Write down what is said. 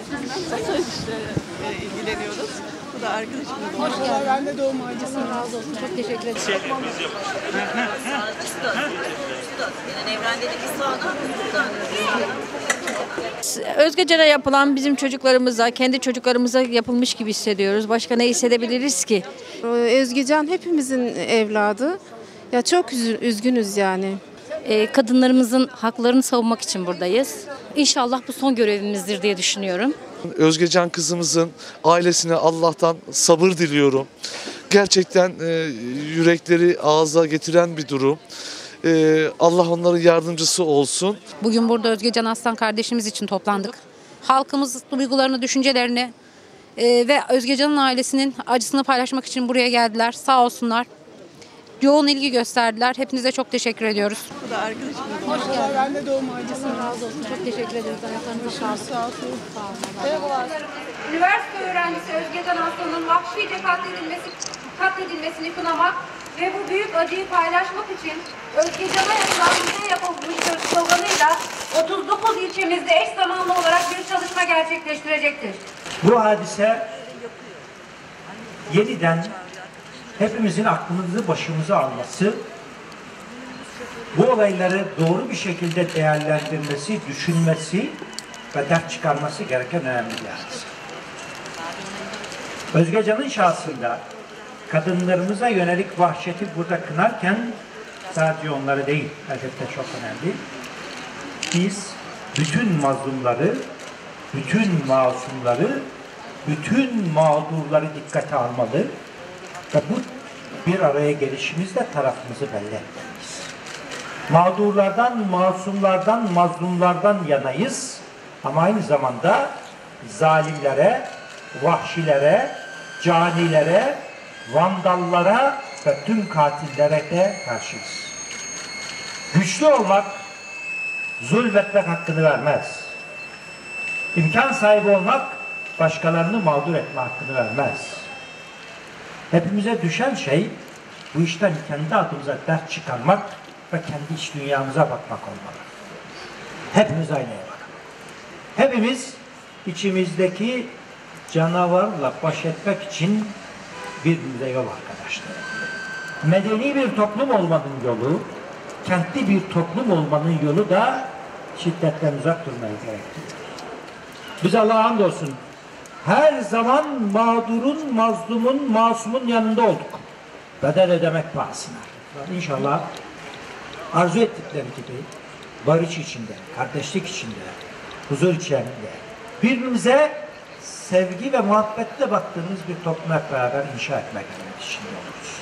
İşlerle ilgileniyoruz. Bu da arkadaşımız. Hoş geldin. Ben de doğum harcısına razı olsun. Çok teşekkür ederim. Yani evrendeki sağdan Özgecan'a yapılan bizim çocuklarımıza, kendi çocuklarımıza yapılmış gibi hissediyoruz. Başka ne hissedebiliriz ki? Ee, Özgecan hepimizin evladı. Ya çok üzgünüz yani. Ee, kadınlarımızın haklarını savunmak için buradayız. İnşallah bu son görevimizdir diye düşünüyorum. Özgecan kızımızın ailesine Allah'tan sabır diliyorum. Gerçekten e, yürekleri ağza getiren bir durum. E, Allah onların yardımcısı olsun. Bugün burada Özgecan Aslan kardeşimiz için toplandık. Halkımız duygularını, düşüncelerini e, ve Özgecan'ın ailesinin acısını paylaşmak için buraya geldiler. Sağ olsunlar. Yoğun ilgi gösterdiler. Hepinize çok teşekkür ediyoruz. Bu da arkadaşımız. Hoş geldin. Ben de doğum harcısına razı olsun. Çok teşekkür ederiz. Ayaklarınıza sağlık. Sağ olun. Merhabalar. Üniversite öğrencisi Özgecan Aslan'ın vahşice katledilmesi, katledilmesini kınamak ve bu büyük acıyı paylaşmak için Özgecan'a yapılan bize yapılmıştır sloganıyla 39 ilçemizde eş zamanlı olarak bir çalışma gerçekleştirecektir. Bu hadise yeniden hepimizin aklımızı başımıza alması, bu olayları doğru bir şekilde değerlendirmesi, düşünmesi ve dert çıkarması gereken önemli bir hadise. Özgecan'ın şahsında kadınlarımıza yönelik vahşeti burada kınarken sadece onları değil, elbette çok önemli. Biz bütün mazlumları, bütün masumları, bütün mağdurları dikkate almalı ve bu bir araya gelişimizle tarafımızı belli etmeliyiz. Mağdurlardan, masumlardan, mazlumlardan yanayız ama aynı zamanda zalimlere, vahşilere, canilere, vandallara ve tüm katillere de karşıyız. Güçlü olmak, zulmetmek hakkını vermez. İmkan sahibi olmak, başkalarını mağdur etme hakkını vermez. Hepimize düşen şey, bu işten kendi adımıza dert çıkarmak ve kendi iç dünyamıza bakmak olmalı. Hepimiz aynaya bakalım. Hepimiz içimizdeki canavarla baş etmek için birbirimize yol arkadaşlar. Medeni bir toplum olmanın yolu, kentli bir toplum olmanın yolu da şiddetten uzak durmayı gerektiriyor. Biz Allah'a hamdolsun her zaman mağdurun, mazlumun, masumun yanında olduk. Bedel ödemek pahasına. İnşallah arzu ettikleri gibi barış içinde, kardeşlik içinde, huzur içinde birbirimize sevgi ve muhabbetle baktığımız bir toplum hep beraber inşa etmek içinde oluruz.